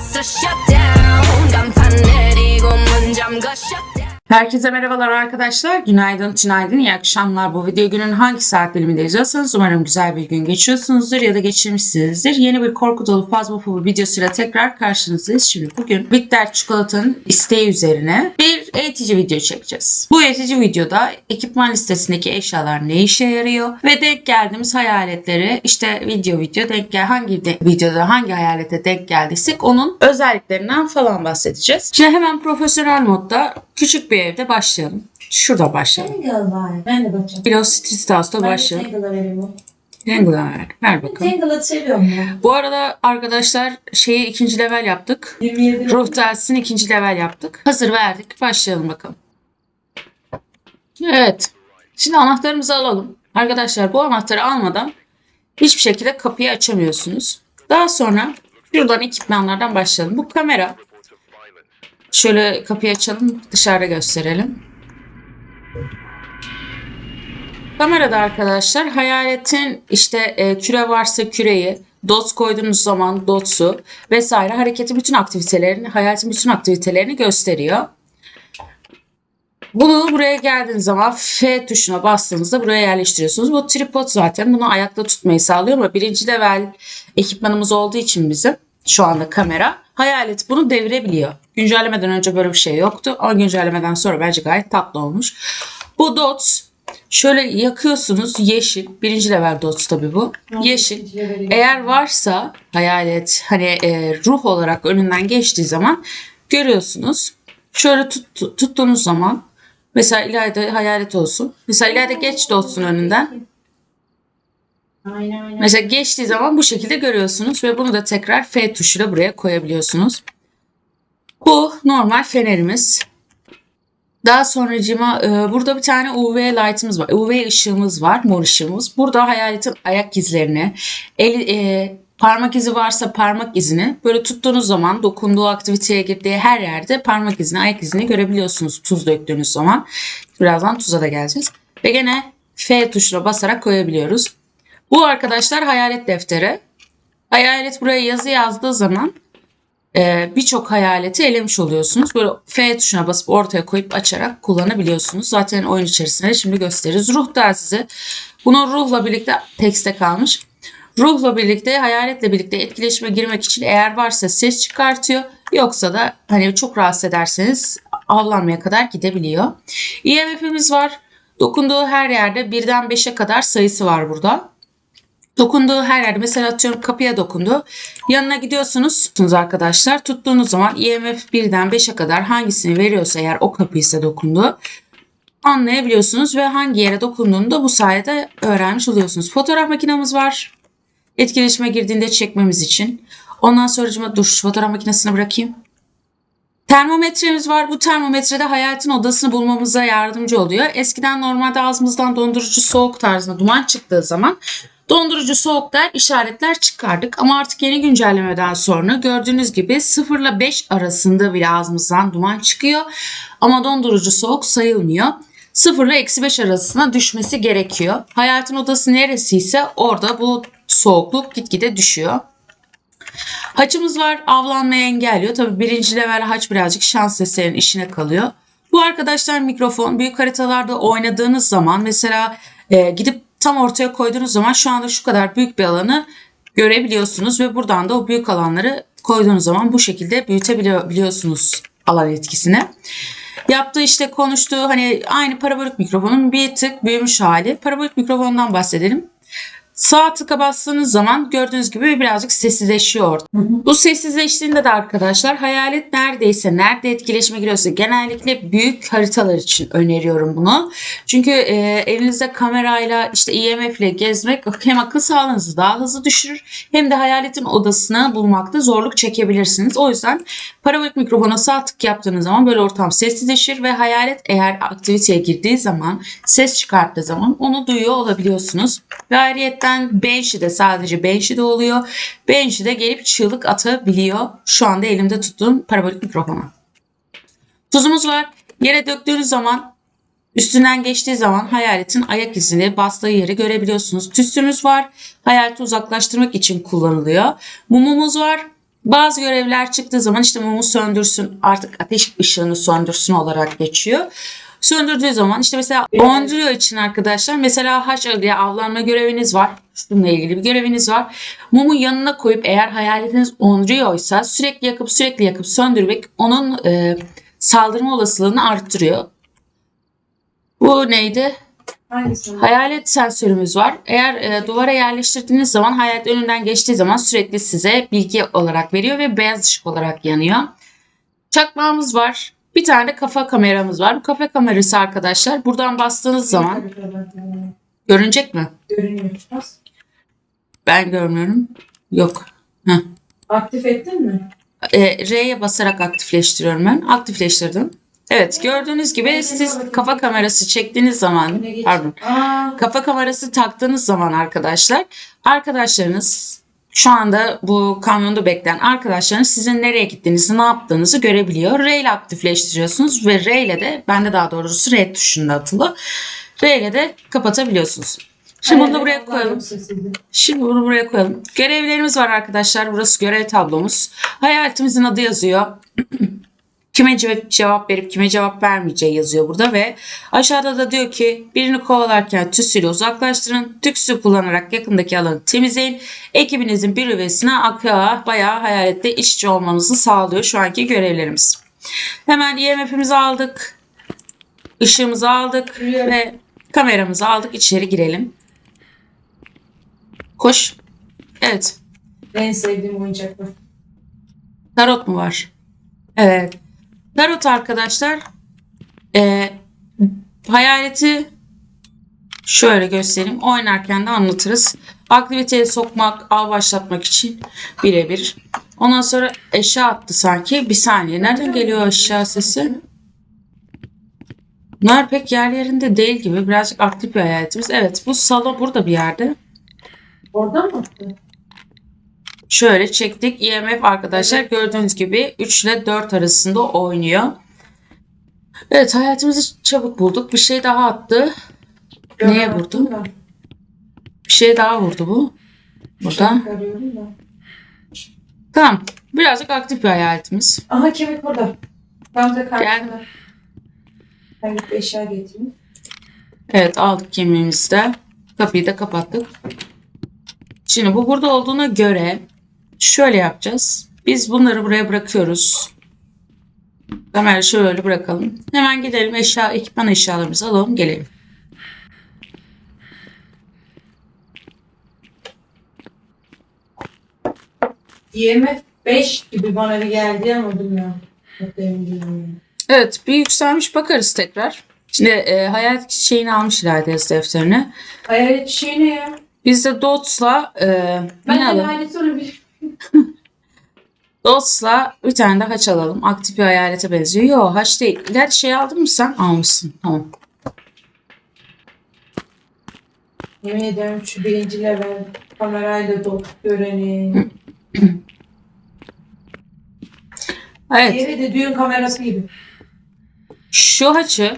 벌써 shutdown 간판 내리고 문 잠가 shutdown Herkese merhabalar arkadaşlar. Günaydın, günaydın, iyi akşamlar. Bu video günün hangi saat diliminde izliyorsanız umarım güzel bir gün geçiyorsunuzdur ya da geçirmişsinizdir. Yeni bir korku dolu fazla videosuyla tekrar karşınızdayız. Şimdi bugün Bitter Çikolata'nın isteği üzerine bir eğitici video çekeceğiz. Bu eğitici videoda ekipman listesindeki eşyalar ne işe yarıyor ve denk geldiğimiz hayaletleri işte video video denk gel hangi de- videoda hangi hayalete denk geldiysek onun özelliklerinden falan bahsedeceğiz. Şimdi hemen profesyonel modda küçük bir evde başlayalım. Şurada başlayalım. Tangle var. Ben de bakacağım. Bilo Street House'da Ben de başlayalım. Tangle'a vereyim. Tangle'a ver. Ver bakalım. Tangle'ı seviyorum ya. Bu arada arkadaşlar şeyi ikinci level yaptık. 27 Ruh dersini ikinci level yaptık. Hazır verdik. Başlayalım bakalım. Evet. Şimdi anahtarımızı alalım. Arkadaşlar bu anahtarı almadan hiçbir şekilde kapıyı açamıyorsunuz. Daha sonra şuradan ekipmanlardan başlayalım. Bu kamera. Şöyle kapıyı açalım. Dışarıda gösterelim. Kamerada arkadaşlar hayaletin işte e, küre varsa küreyi, dots koyduğunuz zaman dotsu vesaire hareketin bütün aktivitelerini, hayaletin bütün aktivitelerini gösteriyor. Bunu buraya geldiğiniz zaman F tuşuna bastığınızda buraya yerleştiriyorsunuz. Bu tripod zaten bunu ayakta tutmayı sağlıyor ama birinci level ekipmanımız olduğu için bizim şu anda kamera hayalet bunu devirebiliyor. Güncellemeden önce böyle bir şey yoktu ama güncellemeden sonra bence gayet tatlı olmuş. Bu dots şöyle yakıyorsunuz yeşil. Birinci level dots tabii bu. Yeşil. Eğer varsa hayalet hani e, ruh olarak önünden geçtiği zaman görüyorsunuz. Şöyle tut, tut- tuttuğunuz zaman mesela ileride hayalet olsun. Mesela ileride geç de olsun önünden. Aynen aynen. Mesela geçtiği zaman bu şekilde görüyorsunuz ve bunu da tekrar F tuşuyla buraya koyabiliyorsunuz. Bu normal fenerimiz. Daha sonracıma e, burada bir tane UV light'ımız var. UV ışığımız var, mor ışığımız. Burada hayaletin ayak izlerini, el, e, parmak izi varsa parmak izini böyle tuttuğunuz zaman dokunduğu aktiviteye girdiği her yerde parmak izini, ayak izini görebiliyorsunuz tuz döktüğünüz zaman. Birazdan tuza da geleceğiz. Ve gene F tuşuna basarak koyabiliyoruz. Bu arkadaşlar hayalet defteri. Hayalet buraya yazı yazdığı zaman birçok hayaleti elemiş oluyorsunuz. Böyle F tuşuna basıp ortaya koyup açarak kullanabiliyorsunuz. Zaten oyun içerisinde şimdi gösteririz. Ruh telsizi. Bunun ruhla birlikte tekste kalmış. Ruhla birlikte, hayaletle birlikte etkileşime girmek için eğer varsa ses çıkartıyor. Yoksa da hani çok rahatsız ederseniz avlanmaya kadar gidebiliyor. IMF'imiz var. Dokunduğu her yerde birden 5'e kadar sayısı var burada. Dokunduğu her yerde mesela atıyorum kapıya dokundu. Yanına gidiyorsunuz arkadaşlar. Tuttuğunuz zaman IMF 1'den 5'e kadar hangisini veriyorsa eğer o kapıysa dokundu anlayabiliyorsunuz ve hangi yere dokunduğunu da bu sayede öğrenmiş oluyorsunuz. Fotoğraf makinemiz var. Etkileşime girdiğinde çekmemiz için. Ondan sonra dur fotoğraf makinesini bırakayım. Termometremiz var. Bu termometrede hayaletin odasını bulmamıza yardımcı oluyor. Eskiden normalde ağzımızdan dondurucu soğuk tarzında duman çıktığı zaman dondurucu soğuk der işaretler çıkardık. Ama artık yeni güncellemeden sonra gördüğünüz gibi 0 ile 5 arasında bile ağzımızdan duman çıkıyor. Ama dondurucu soğuk sayılmıyor. 0 ile eksi 5 arasına düşmesi gerekiyor. Hayaletin odası neresiyse orada bu soğukluk gitgide düşüyor. Haçımız var avlanmayı engelliyor. Tabi birinci level haç birazcık şans eserin işine kalıyor. Bu arkadaşlar mikrofon büyük haritalarda oynadığınız zaman mesela e, gidip tam ortaya koyduğunuz zaman şu anda şu kadar büyük bir alanı görebiliyorsunuz ve buradan da o büyük alanları koyduğunuz zaman bu şekilde büyütebiliyorsunuz alan etkisini. Yaptığı işte konuştuğu hani aynı parabolik mikrofonun bir tık büyümüş hali. Parabolik mikrofondan bahsedelim. Sağ tıka bastığınız zaman gördüğünüz gibi birazcık sessizleşiyor. Bu sessizleştiğinde de arkadaşlar hayalet neredeyse nerede etkileşime giriyorsa genellikle büyük haritalar için öneriyorum bunu. Çünkü e, elinizde kamerayla işte IMF ile gezmek hem akıl sağlığınızı daha hızlı düşürür hem de hayaletin odasını bulmakta zorluk çekebilirsiniz. O yüzden parabolik mikrofona sağ tık yaptığınız zaman böyle ortam sessizleşir ve hayalet eğer aktiviteye girdiği zaman ses çıkarttığı zaman onu duyuyor olabiliyorsunuz. Ve ayrıyetten Banshee'de sadece Banshee'de oluyor. Banshee'de gelip çığlık atabiliyor. Şu anda elimde tuttuğum parabolik mikrofona. Tuzumuz var. Yere döktüğünüz zaman üstünden geçtiği zaman hayaletin ayak izini bastığı yeri görebiliyorsunuz. Tütsümüz var. Hayaleti uzaklaştırmak için kullanılıyor. Mumumuz var. Bazı görevler çıktığı zaman işte mumu söndürsün artık ateş ışığını söndürsün olarak geçiyor. Söndürdüğü zaman işte mesela Ondrio için arkadaşlar mesela haç diye avlanma göreviniz var. Bununla ilgili bir göreviniz var. Mumu yanına koyup eğer hayaletiniz Ondrio'ysa sürekli yakıp sürekli yakıp söndürmek onun e, saldırma olasılığını arttırıyor. Bu neydi? Hangisi? Hayalet sensörümüz var. Eğer e, duvara yerleştirdiğiniz zaman hayalet önünden geçtiği zaman sürekli size bilgi olarak veriyor ve beyaz ışık olarak yanıyor. Çakmağımız var. Bir tane kafa kameramız var. Bu kafa kamerası arkadaşlar buradan bastığınız zaman görünecek mi? Görünüyor. Ben görmüyorum. Yok. Heh. Aktif ettin mi? E, R'ye basarak aktifleştiriyorum ben. Aktifleştirdim. Evet gördüğünüz gibi siz kafa kamerası çektiğiniz zaman pardon Kafa kamerası taktığınız zaman arkadaşlar arkadaşlarınız şu anda bu kamyonda bekleyen arkadaşlarınız sizin nereye gittiğinizi ne yaptığınızı görebiliyor. R ile aktifleştiriyorsunuz ve R ile de bende daha doğrusu R tuşunda atılı. R ile de kapatabiliyorsunuz. Şimdi bunu da buraya koyalım. Şimdi bunu buraya koyalım. Görevlerimiz var arkadaşlar. Burası görev tablomuz. Hayaletimizin adı yazıyor. kime ce- cevap verip kime cevap vermeyeceği yazıyor burada ve aşağıda da diyor ki birini kovalarken tüsüyle uzaklaştırın. Tüksü kullanarak yakındaki alanı temizleyin. Ekibinizin bir üyesine akıya bayağı hayalette işçi olmanızı sağlıyor şu anki görevlerimiz. Hemen IMF'imizi aldık. Işığımızı aldık ve kameramızı aldık. İçeri girelim. Koş. Evet. En sevdiğim oyuncak bu. Tarot mu var? Evet. Tarot arkadaşlar e, hayaleti şöyle göstereyim. Oynarken de anlatırız. Aktiviteye sokmak, av başlatmak için birebir. Ondan sonra eşya attı sanki. Bir saniye. Nereden geliyor eşya sesi? Bunlar pek yer yerinde değil gibi. Birazcık aktif bir hayaletimiz. Evet bu salon burada bir yerde. Oradan mı? Şöyle çektik. IMF arkadaşlar gördüğünüz gibi 3 ile 4 arasında oynuyor. Evet hayatımızı çabuk bulduk. Bir şey daha attı. Neye Gören vurdu? da, Bir şey daha vurdu bu. Burada. da. Tamam. Birazcık aktif bir hayaletimiz. Aha kemik burada. Tam da Gel. karşısında. Ben gidip eşya getireyim. Evet aldık kemiğimizi de. Kapıyı da kapattık. Şimdi bu burada olduğuna göre şöyle yapacağız. Biz bunları buraya bırakıyoruz. Hemen şöyle bırakalım. Hemen gidelim eşya, ekipman eşyalarımızı alalım gelelim. IMF 5 gibi bana bir geldi ama bilmiyorum. Evet bir yükselmiş bakarız tekrar. Şimdi e, hayal şeyini almış ileride yazı defterini. Hayalet şey ne ya? Biz de Dots'la e, Ben de alalım? hayalet olabilir. Dots'la bir tane de haç alalım. Aktif bir hayalete benziyor. Yok haç değil. İleride şey aldın mı sen? Almışsın. Tamam. Yemin ederim şu birinci level kamerayla dolu göreni. Evet. Diğeri de düğün kamerası gibi. Şu haçı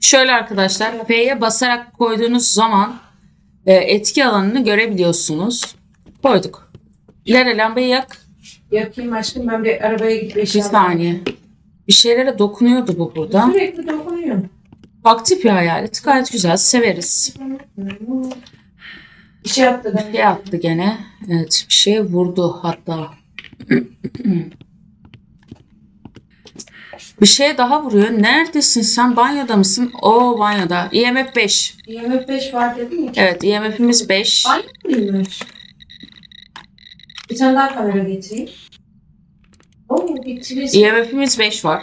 şöyle arkadaşlar F'ye basarak koyduğunuz zaman e, etki alanını görebiliyorsunuz. Koyduk. İleri lambayı yak. Yakayım aşkım ben bir arabaya gidip Bir saniye. Bir şeylere dokunuyordu bu burada. Sürekli dokunuyor. Aktif bir hayalet. Gayet güzel. Severiz. Bir şey attı Bir şey attı gene. Evet bir şey vurdu hatta. bir şey daha vuruyor. Neredesin sen? Banyoda mısın? O banyoda. IMF 5. IMF 5 var dedin ya. Evet IMF'imiz 5. Aynı mıymış? Bir tane daha kamera getireyim. Oo twist. IMF'imiz 5 var.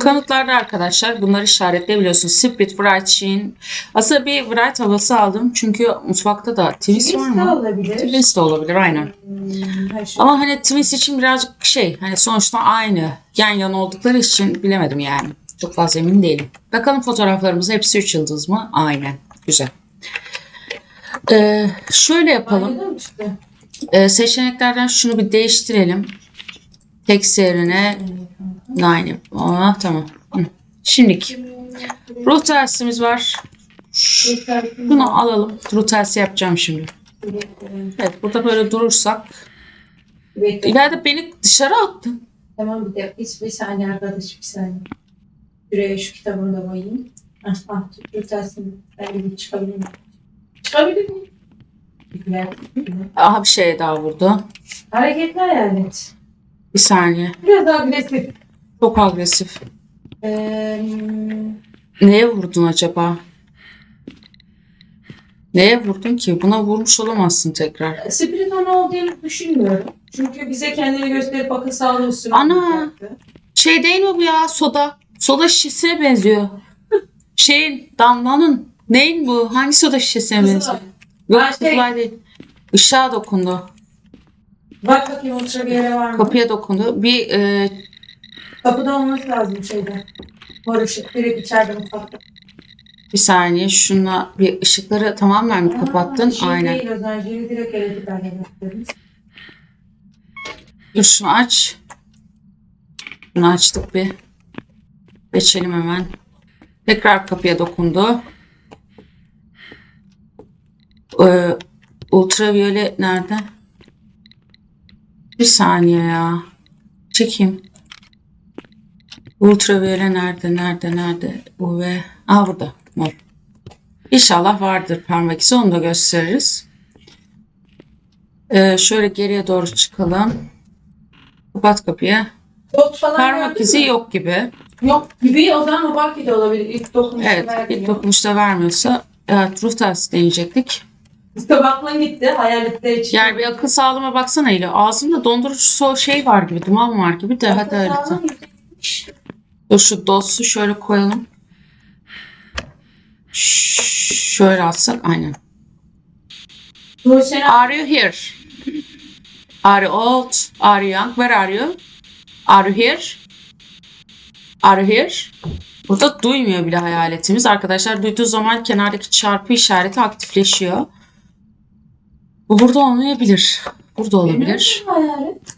Kanıtlarda arkadaşlar bunları işaretleyebiliyorsunuz. Spirit, Bright, Sheen. Aslında bir Bright havası aldım. Çünkü mutfakta da Twist var Twist de mı? olabilir. Twist de olabilir aynen. Hmm, şey. Ama hani Twist için birazcık şey hani sonuçta aynı yan yana oldukları için bilemedim yani. Çok fazla emin değilim. Bakalım fotoğraflarımız hepsi 3 yıldız mı? Aynen. Güzel. Ee, şöyle yapalım. Mı çıktı? Ee, seçeneklerden şunu bir değiştirelim. Text yerine Nine. Aa, tamam. Şimdiki. Ruh telsimiz var. Bunu alalım. Ruh telsi yapacağım şimdi. Evet burada böyle durursak. İleride beni dışarı attı. Tamam bir dakika. Bir, bir saniye arkadaş bir saniye. Şuraya şu kitabını da koyayım. Ah, ah tuttu tersin. Ben bir çıkabilir miyim? Çıkabilir miyim? Aha bir şey daha vurdu. Hareketli hayalet. Bir saniye. Biraz daha agresif. Çok agresif. Ee, Neye vurdun acaba? Neye vurdun ki? Buna vurmuş olamazsın tekrar. Spiriton olduğunu düşünmüyorum. Çünkü bize kendini gösterip akıl sağlığı üstüne Ana! koyacaktı. Şey değil mi bu ya? Soda. Soda şişesine benziyor. Şeyin, Damla'nın. Neyin bu? Hangi soda şişesine benziyor? Ha, şey- değil. Işığa dokundu. Bak bakayım ultra bir yere var mı? Kapıya dokundu. Bir e, Kapıda olması lazım şeyde. Mor ışık. Direkt içeride mutfakta. bir saniye şunla bir ışıkları tamamen mi kapattın? Aa, şey Aynen. Değil. Jiri direkt elektrik haline Dur şunu aç. Bunu açtık bir. Geçelim hemen. Tekrar kapıya dokundu. Ee, ultraviyole nerede? Bir saniye ya. Çekeyim. Ultraviyole nerede? Nerede? Nerede? UV. Aa burada. Mor. İnşallah vardır parmak izi. Onu da gösteririz. Ee, şöyle geriye doğru çıkalım. Kapat kapıyı. Dot falan Parmak gördün izi mü? yok gibi. Yok gibi o zaman o belki de olabilir. İlk dokunuşta Evet, belki ilk dokunuşta vermiyorsa evet ruh tersi deneyecektik. İşte baklın gitti. Hayaletler için. Yani bir akıl sağlığıma baksana ile. Ağzımda dondurucu so şey var gibi, duman var gibi de hadi yükselmiş. Dur şu dosu şöyle koyalım. Ş- şöyle alsak aynen. Bu sene Are you here? Are you old? Are you young? Where are you? Are you here? Are you here? Burada duymuyor bile hayaletimiz. Arkadaşlar duyduğu zaman kenardaki çarpı işareti aktifleşiyor. Bu burada olmayabilir. Burada olabilir. Hayalet.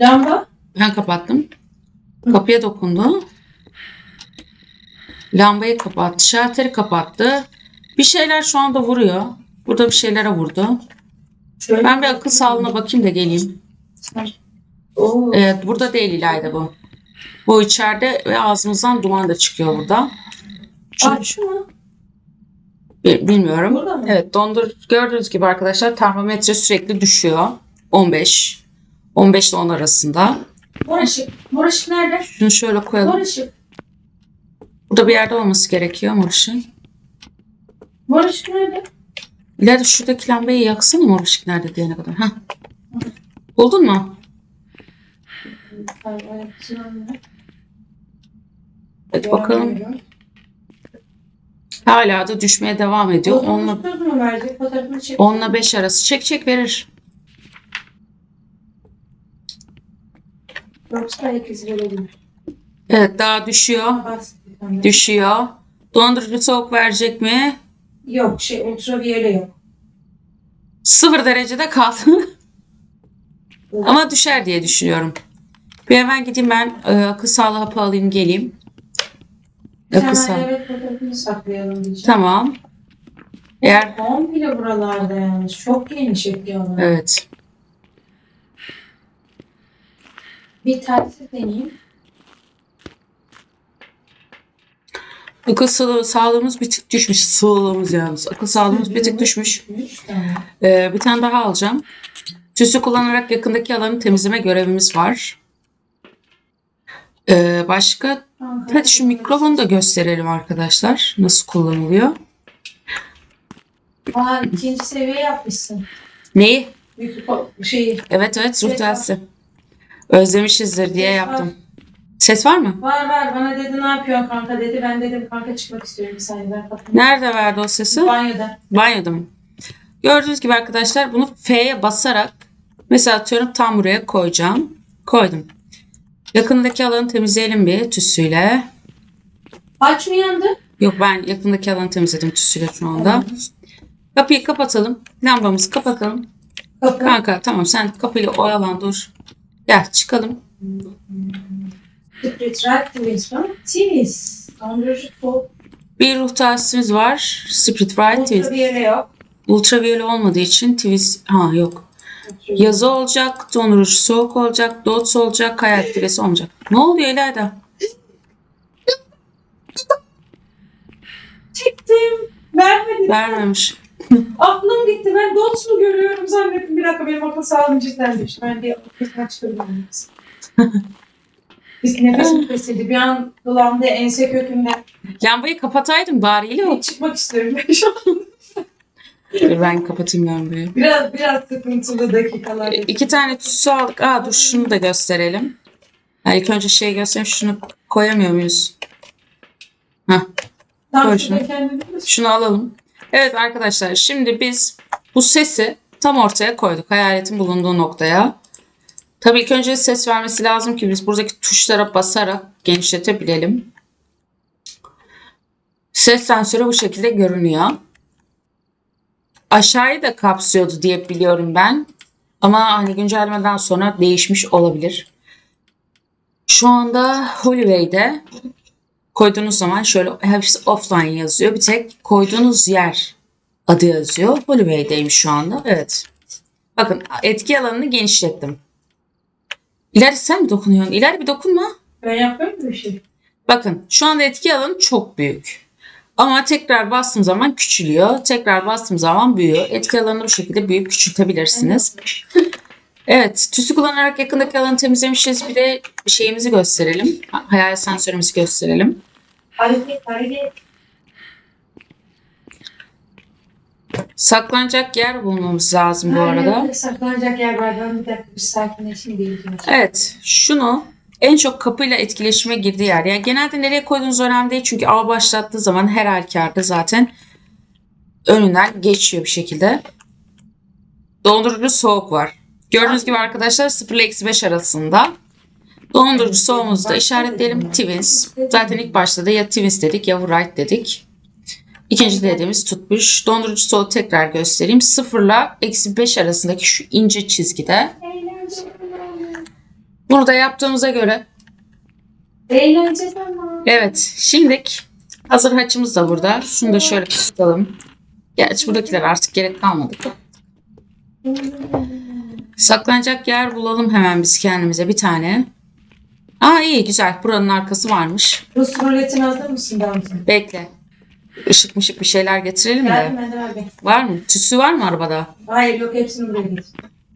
Lamba. Ben kapattım. Kapıya dokundu. Lambayı kapattı. Şalteri kapattı. Bir şeyler şu anda vuruyor. Burada bir şeylere vurdu. Şöyle. Ben bir akıl sağlığına bakayım da geleyim. Oo. Evet, burada değil İlayda bu. Bu içeride ve ağzımızdan duman da çıkıyor burada. Çünkü Aç mı? Bi- bilmiyorum. Evet, dondur gördüğünüz gibi arkadaşlar termometre sürekli düşüyor. 15. 15 ile 10 arasında. Mor ışık. Mor ışık nerede? Şunu şöyle koyalım. Mor ışık. Burada bir yerde olması gerekiyor mor ışık nerede? İleride şuradaki lambayı yaksana mor ışık nerede diyene kadar. Heh. Buldun mu? Evet bakalım. Hala da düşmeye devam ediyor. Onunla, onunla 5 arası. Çek çek verir. Yoksa ayak izi verebilir. Evet daha düşüyor. Düşüyor. Dondurucu soğuk verecek mi? Yok şey ultraviyole yok. Sıfır derecede kaldı. Ama düşer diye düşünüyorum. Bir hemen gideyim ben e, akıl sağlığı hapı alayım geleyim. Hemen sağlığı. evet fotoğrafını saklayalım diyeceğim. Tamam. Eğer Komple buralarda yalnız. Çok geniş ekliyorlar. evet. Bir telsiz deneyeyim. Akıl sağlığı, sağlığımız bir tık düşmüş. Sağlığımız yalnız. Akıl sağlığımız bir tık düşmüş. Ee, bir tane daha alacağım. Tüsü kullanarak yakındaki alanı temizleme görevimiz var. Ee, başka Hadi şu mikrofonu da gösterelim arkadaşlar. Nasıl kullanılıyor. Aa ikinci seviye yapmışsın. Neyi? Mikro şey Evet evet ruh telsi. Özlemişizdir diye Ses var. yaptım. Ses var mı? var var bana dedi ne yapıyorsun kanka dedi. Ben dedim kanka çıkmak istiyorum bir saniye ben kapatayım. Nerede verdi o sesi? Banyoda. Banyoda mı? Gördüğünüz gibi arkadaşlar bunu F'ye basarak mesela atıyorum tam buraya koyacağım. Koydum. Yakındaki alanı temizleyelim bir tüsüyle. Aç mı yandı? Yok ben yakındaki alanı temizledim tüsüyle şu anda. Kapıyı kapatalım. Lambamızı kapatalım. Kapı. Kanka tamam sen kapıyla oyalan dur. Gel çıkalım. Bir ruh telsizimiz var. Spirit Ride Twist. Ultraviyole olmadığı için Twist... Ha yok. Yazı olacak, dondurucu soğuk olacak, dots olacak, hayal küresi olacak. Ne oluyor İlayda? Çektim. Vermedi. Vermemiş. Aklım gitti. Ben dots mu görüyorum zannettim. Bir dakika benim akıl sağlığım cidden düştü. Ben de nefes çıkabilirim. Biz nefesim kesildi. Bir an kulağımda ense kökümden Lambayı kapataydın bari İlo. çıkmak istiyorum ben şu an. Dur ben kapatayım lambayı. Biraz biraz sıkıntılı dakikalar. E, İki tane tütsü aldık. Aa dur şunu da gösterelim. Ha, ilk önce şey göstereyim. Şunu koyamıyor muyuz? Tam koy şurada şunu. Şunu alalım. Evet arkadaşlar şimdi biz bu sesi tam ortaya koyduk. Hayaletin bulunduğu noktaya. Tabii ilk önce ses vermesi lazım ki biz buradaki tuşlara basarak genişletebilelim. Ses sensörü bu şekilde görünüyor. Aşağıyı da kapsıyordu diye biliyorum ben. Ama hani güncellemeden sonra değişmiş olabilir. Şu anda Holloway'de koyduğunuz zaman şöyle hepsi offline yazıyor. Bir tek koyduğunuz yer adı yazıyor. Holloway'deyim şu anda. Evet. Bakın etki alanını genişlettim. İleri sen mi dokunuyorsun? İleri bir dokunma. Ben yapıyorum bir şey. Bakın şu anda etki alanı çok büyük. Ama tekrar bastığım zaman küçülüyor. Tekrar bastığım zaman büyüyor. Etki alanını bu şekilde büyük küçültebilirsiniz. Evet, tüsü kullanarak yakındaki alanı temizlemişiz. Bir de şeyimizi gösterelim. Hayal sensörümüzü gösterelim. Saklanacak yer bulmamız lazım bu arada. saklanacak yer var. Ben bir dakika bir sakinleşeyim. Evet, şunu en çok kapıyla etkileşime girdiği yer. Yani genelde nereye koyduğunuz önemli değil çünkü ağ başlattığı zaman her halükarda zaten önünden geçiyor bir şekilde. Dondurucu soğuk var. Gördüğünüz gibi arkadaşlar 0 ile eksi 5 arasında. Dondurucu soğuğumuzu da işaretleyelim. Twins. Zaten ilk başta da ya Twins dedik ya Wright dedik. İkinci dediğimiz tutmuş. Dondurucu soğuğu tekrar göstereyim. 0 ile eksi 5 arasındaki şu ince çizgide. Bunu da yaptığımıza göre Eğlence zaman. evet şimdilik hazır haçımız da burada. Şunu da şöyle tutalım. Gerçi buradakiler artık gerek kalmadı. Saklanacak yer bulalım hemen biz kendimize bir tane. Aa iyi güzel. Buranın arkası varmış. Rus ruletin hazır mısın Damsın? Bekle. Işık mışık bir şeyler getirelim ben de abi. Var mı? Tüsü var mı arabada? Hayır yok hepsini buraya getir.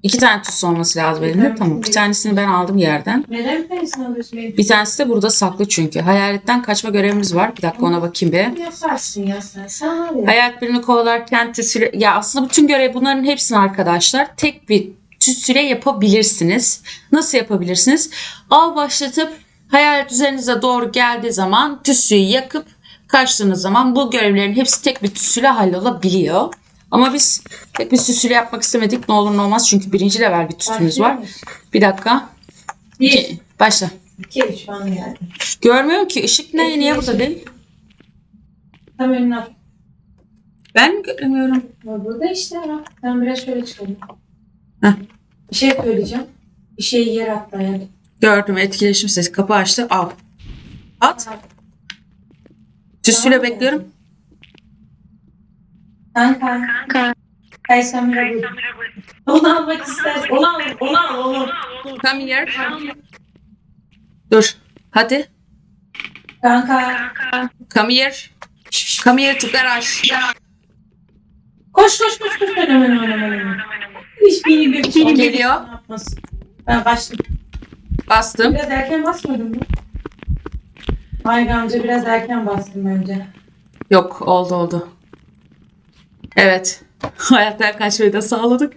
İki tane tüsü olması lazım tanesini Tamam. Bir tanesini ben aldım yerden. Neden bir tanesini alıyorsun? Bir tanesi de burada saklı çünkü. Hayaletten kaçma görevimiz var. Bir dakika ona bakayım bir. Yaparsın ya sen. Sen. Hayat birini kovalarken tüsüre... Ya aslında bütün görev bunların hepsini arkadaşlar tek bir tüsüre yapabilirsiniz. Nasıl yapabilirsiniz? Av başlatıp hayalet üzerinize doğru geldiği zaman tüsüyü yakıp kaçtığınız zaman bu görevlerin hepsi tek bir tüsüyle hallolabiliyor. Ama biz tek bir tüsüyle yapmak istemedik. Ne olur ne olmaz çünkü birinci level bir tüsümüz var. Bir dakika. Bir, başla. iki, üç falan geldi. Görmüyorum ki ışık ne? Niye burada değil? Tam önüne at. Ben mi göremiyorum? Burada işte ya. Ben biraz şöyle çıkalım. Heh. Bir şey söyleyeceğim. Bir şeyi yer atla yani. Gördüm etkileşim sesi. Kapı açtı. Al. At. Tüsüyle bekliyorum. Kanka. Sen bile buyur. Onu almak ister. Onu al. Onu al. Onu. Come here. Dur. Hadi. Kanka. Come here. Come here to garage. Koş koş koş koş. Hemen hemen hemen hemen. Hiçbir iyi bir şey Geliyor. yapmasın. Ben başladım. Bastım. Biraz erken basmadın mı? Hayır amca biraz erken bastım bence. Yok oldu oldu. Evet. Hayattan kaçmayı da sağladık.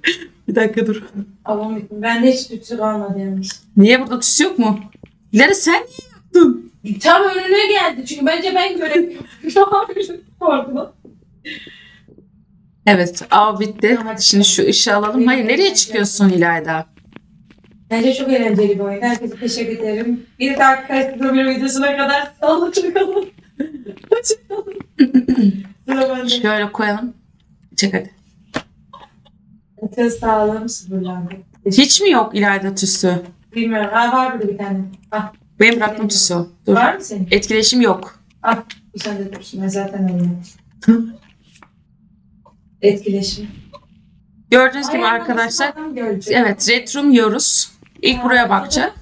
Bir dakika dur. Allah'ım bende hiç tütsü kalmadı yalnız. Niye burada tüs yok mu? İleri sen niye yaptın? Tam önüne geldi çünkü bence ben göremiyorum. Korkma. Evet av bitti. Şimdi şu ışığı alalım. Hayır nereye çıkıyorsun İlayda? Bence çok eğlenceli bir oyun. Herkese teşekkür ederim. Bir dakika bir videosuna kadar sağlıklı kalın. Hoşçakalın. Şöyle koyalım. Çek hadi. Nefes sağlığım sıfırlandı. Hiç mi yok İlayda tüsü? Bilmiyorum. Ha var burada bir tane. Ah, Benim bıraktım tüsü. o. Dur. var mı senin? Etkileşim yok. Ah, bu sen de dursun. Ben zaten oynuyorum. Etkileşim. Gördüğünüz gibi arkadaşlar evet Red Room yiyoruz. İlk buraya bakacak.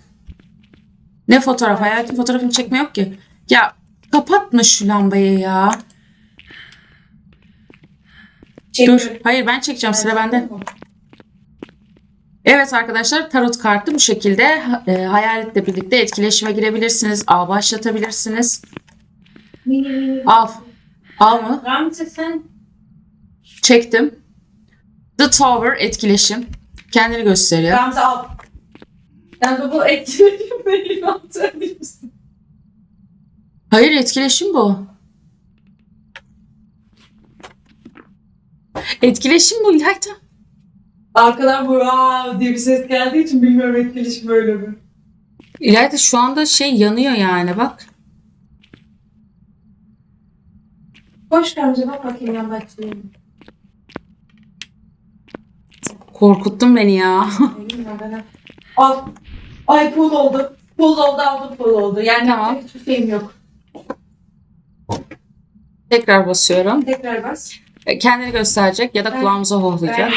Ne fotoğraf? Hayatım fotoğrafını çekme yok ki. Ya kapatma şu lambayı ya. Dur. Hayır ben çekeceğim sıra bende. Evet arkadaşlar tarot kartı bu şekilde e, hayaletle birlikte etkileşime girebilirsiniz. Ağ başlatabilirsiniz. Al. Al mı? Gamze sen Çektim. The Tower etkileşim. Kendini gösteriyor. Gamze al. Sen de bu etkileşim yaptırmışsın. Hayır etkileşim bu. Etkileşim bu İlayda. Arkadan bu aa diye bir ses geldiği için bilmiyorum etkileşim böyle mi? İlayda şu anda şey yanıyor yani bak. Koş Gamze bak bakayım yan başlayayım. Korkuttun beni ya. Al. Ay pul oldu. Pul oldu aldım pul oldu. Yani Tamam. hiçbir şeyim yok. Tekrar basıyorum. Tekrar bas. E, Kendini gösterecek ya da kulağımıza hohlayacak.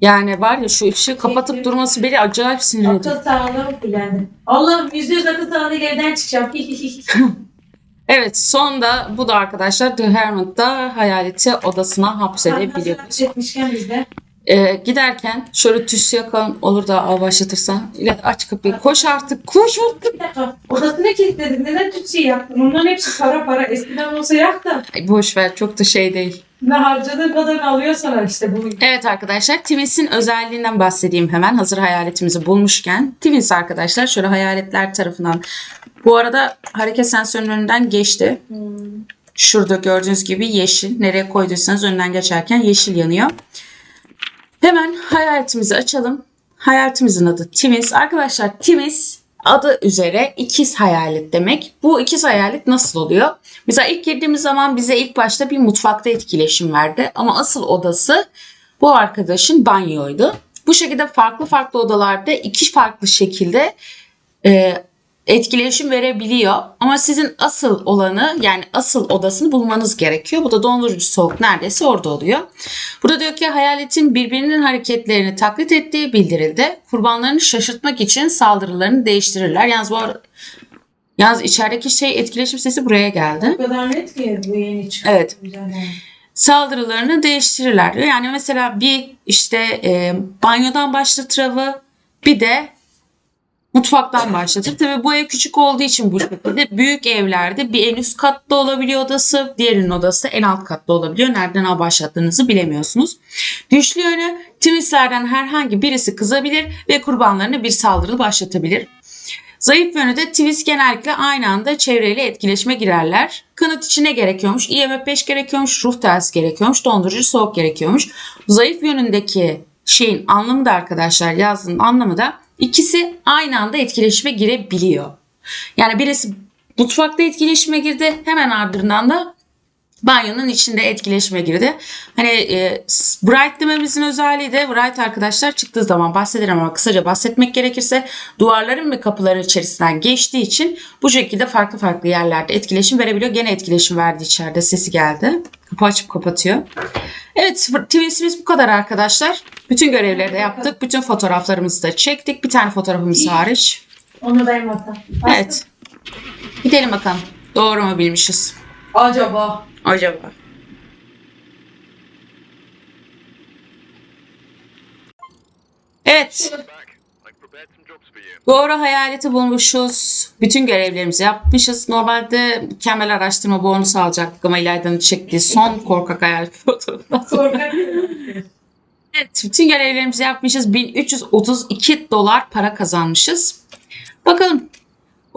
Yani var ya şu ışığı kapatıp durması beni acayip sinir ediyor. akıl sağlığım fullendi. Allah'ım yüzde yüz akıl sağlığıyla evden çıkacağım. Evet sonda bu da arkadaşlar The Hermit'ta hayaleti odasına hapsedebiliyoruz. Etmişken biz de. Ee, giderken şöyle tüs yakalım olur da av başlatırsan. İlayda aç kapıyı koş artık koş artık. Bir dakika. Odasını kilitledin. Neden tütsü yaktın? Onların hepsi para para. Eskiden olsa yak da. Ay, boş ver çok da şey değil. Ne harcadığın kadar alıyorsan işte bu. Evet arkadaşlar Twins'in özelliğinden bahsedeyim hemen hazır hayaletimizi bulmuşken. Twins arkadaşlar şöyle hayaletler tarafından bu arada hareket sensörünün önünden geçti. Şurada gördüğünüz gibi yeşil. Nereye koyduysanız önünden geçerken yeşil yanıyor. Hemen hayaletimizi açalım. Hayaletimizin adı Twins. Arkadaşlar Twins adı üzere ikiz hayalet demek. Bu ikiz hayalet nasıl oluyor? Mesela ilk girdiğimiz zaman bize ilk başta bir mutfakta etkileşim verdi. Ama asıl odası bu arkadaşın banyoydu. Bu şekilde farklı farklı odalarda iki farklı şekilde e, etkileşim verebiliyor. Ama sizin asıl olanı yani asıl odasını bulmanız gerekiyor. Bu da dondurucu soğuk neredeyse orada oluyor. Burada diyor ki hayaletin birbirinin hareketlerini taklit ettiği bildirildi. Kurbanlarını şaşırtmak için saldırılarını değiştirirler. Yalnız bu Yalnız içerideki şey etkileşim sesi buraya geldi. O kadar net ki bu yeni çıkan. Evet. Güzel. Saldırılarını değiştirirler diyor. Yani mesela bir işte e, banyodan başlatır avı bir de mutfaktan başlatır. Tabii bu ev küçük olduğu için bu şekilde büyük evlerde bir en üst katta olabiliyor odası, diğerinin odası en alt katta olabiliyor. Nereden av başlattığınızı bilemiyorsunuz. Güçlü yönü Twinslerden herhangi birisi kızabilir ve kurbanlarına bir saldırı başlatabilir. Zayıf yönü de twist genellikle aynı anda çevreyle etkileşime girerler. Kanıt için ne gerekiyormuş? IMF 5 gerekiyormuş, ruh tersi gerekiyormuş, dondurucu soğuk gerekiyormuş. Zayıf yönündeki şeyin anlamı da arkadaşlar yazdığın anlamı da ikisi aynı anda etkileşime girebiliyor. Yani birisi mutfakta etkileşime girdi hemen ardından da banyonun içinde etkileşime girdi. Hani e, Bright dememizin özelliği de Bright arkadaşlar çıktığı zaman bahsederim ama kısaca bahsetmek gerekirse duvarların ve kapıların içerisinden geçtiği için bu şekilde farklı farklı yerlerde etkileşim verebiliyor. Gene etkileşim verdi içeride sesi geldi. Kapı açıp kapatıyor. Evet Twins'imiz bu kadar arkadaşlar. Bütün görevleri de yaptık. Bütün fotoğraflarımızı da çektik. Bir tane fotoğrafımız hariç. Onu atam. Evet. Gidelim bakalım. Doğru mu bilmişiz? Acaba. Acaba. Evet. Doğru hayaleti bulmuşuz. Bütün görevlerimizi yapmışız. Normalde mükemmel araştırma bonusu alacaktık ama İlayda'nın çektiği son korkak hayalet fotoğrafı. Evet, bütün görevlerimizi yapmışız. 1332 dolar para kazanmışız. Bakalım.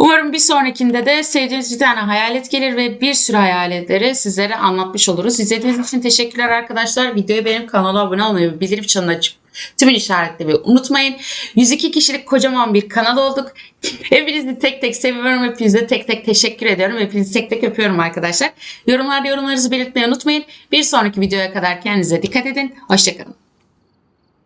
Umarım bir sonrakinde de sevdiğiniz bir tane hayalet gelir ve bir sürü hayaletleri sizlere anlatmış oluruz. İzlediğiniz için teşekkürler arkadaşlar. Videoyu beğenip kanala abone olmayı ve bildirim çanını açıp tümün işaretlemeyi unutmayın. 102 kişilik kocaman bir kanal olduk. Hepinizi tek tek seviyorum. Hepinize tek tek teşekkür ediyorum. Hepinizi tek tek öpüyorum arkadaşlar. Yorumlarda yorumlarınızı belirtmeyi unutmayın. Bir sonraki videoya kadar kendinize dikkat edin. Hoşçakalın.